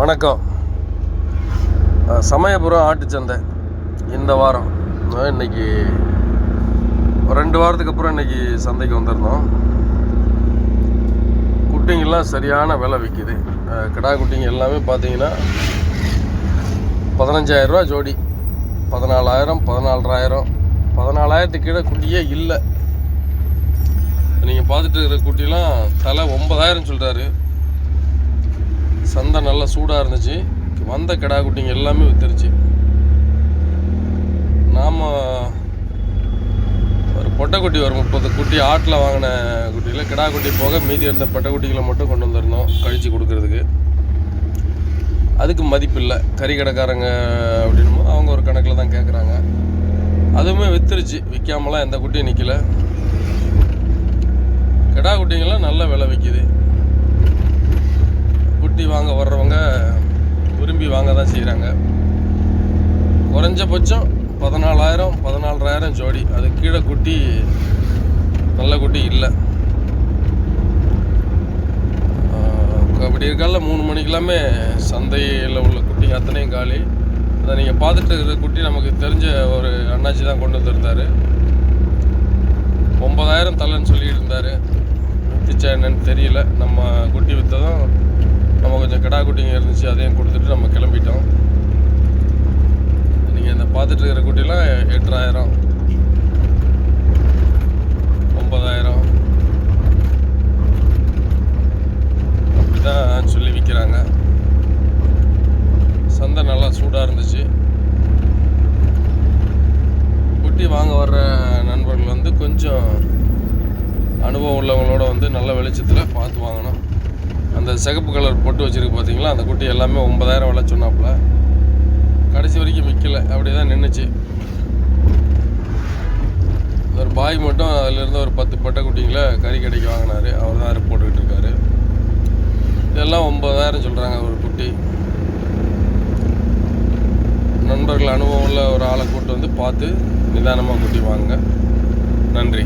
வணக்கம். சமயபுரம் ஆட்டுச்சந்தை இந்த வாரம். இன்னைக்கு ஒரு ரெண்டு வாரத்துக்கு அப்புறம் இன்னைக்கு சந்தைக்கு வந்திருந்தோம். குட்டிங்கெல்லாம் சரியான விலை விற்கிது கிடா குட்டிங்க எல்லாமே பார்த்தீங்கன்னா பதினஞ்சாயிரரூவா ஜோடி. பதினாலாயிரம் பதினாலராயிரம் பதினாலாயிரத்துக்கு கீழே குட்டியே இல்லை. நீங்கள் பார்த்துட்டு இருக்கிற குட்டிலாம் தலை ஒன்பதாயிரம் சொல்கிறாரு சந்தை நல்லா சூடாக இருந்துச்சு. வந்த கிடா குட்டிங்க எல்லாமே வித்துருச்சு. நாம் ஒரு பொட்டைக்குட்டி ஒரு முப்பது குட்டி ஆட்டில் வாங்கின குட்டியில் கிடா குட்டி போக மீதி இருந்த பொட்டைக்குட்டிகளை மட்டும் கொண்டு வந்திருந்தோம் கழிச்சு கொடுக்கறதுக்கு. அதுக்கு மதிப்பு இல்லை. கறி கடைக்காரங்க அப்படின்னுமோ அவங்க ஒரு கணக்கில் தான் கேட்குறாங்க அதுவுமே வித்துருச்சு. விற்காமலாம் எந்த குட்டியும் நிற்கல கிடா குட்டிங்கெல்லாம் நல்ல விலை விற்கிது குட்டி வாங்க வர்றவங்க விரும்பி வாங்க தான் செய்கிறாங்க குறைஞ்சபட்சம் பதினாலாயிரம் பதினாலராயிரம் ஜோடி. அது கீழே குட்டி நல்ல குட்டி இல்லை. அப்படி இருக்கால மூணு மணிக்கெல்லாமே சந்தையில் உள்ள குட்டி அத்தனையும் காலி. அதை நீங்கள் பார்த்துட்டு இருக்கிற குட்டி நமக்கு தெரிஞ்ச ஒரு அண்ணாச்சி தான் கொண்டு வந்திருந்தாரு. ஒன்பதாயிரம் தலைன்னு சொல்லிட்டு இருந்தார் வித்துச்சா என்னன்னு தெரியல. நம்ம குட்டி விற்றதும் நம்ம கொஞ்சம் கிடா குட்டிங்க இருந்துச்சு அதையும் கொடுத்துட்டு நம்ம கிளம்பிட்டோம். நீங்கள் இந்த பார்த்துட்டு இருக்கிற குட்டிலாம் எட்டாயிரம் ஒன்பதாயிரம். அப்படி தான் சொல்லி விற்கிறாங்க சந்தை நல்லா சூடாக இருந்துச்சு. குட்டி வாங்க வர்ற நண்பர்கள் வந்து கொஞ்சம் அனுபவம் உள்ளவங்களோட வந்து நல்ல வெளிச்சத்தில் பார்த்து வாங்கணும். அந்த சிகப்பு கலர் பொட்டு வச்சுருக்கு பார்த்தீங்களா அந்த குட்டி எல்லாமே ஒன்பதாயிரம் விலை சொன்னாப்புல. கடைசி வரைக்கும் விற்கல அப்படியே தான் நின்றுச்சு ஒரு பாய் மட்டும் அதிலிருந்து ஒரு பத்து பட்டை குட்டிங்களை கறி கடைக்கு வாங்கினார். அவர் தான் போட்டுக்கிட்டு இருக்காரு. இதெல்லாம் ஒன்பதாயிரம் சொல்கிறாங்க ஒரு குட்டி. நண்பர்கள் அனுபவம் உள்ள ஒரு ஆளை கூட்டு வந்து பார்த்து நிதானமாக குட்டி வாங்க நன்றி.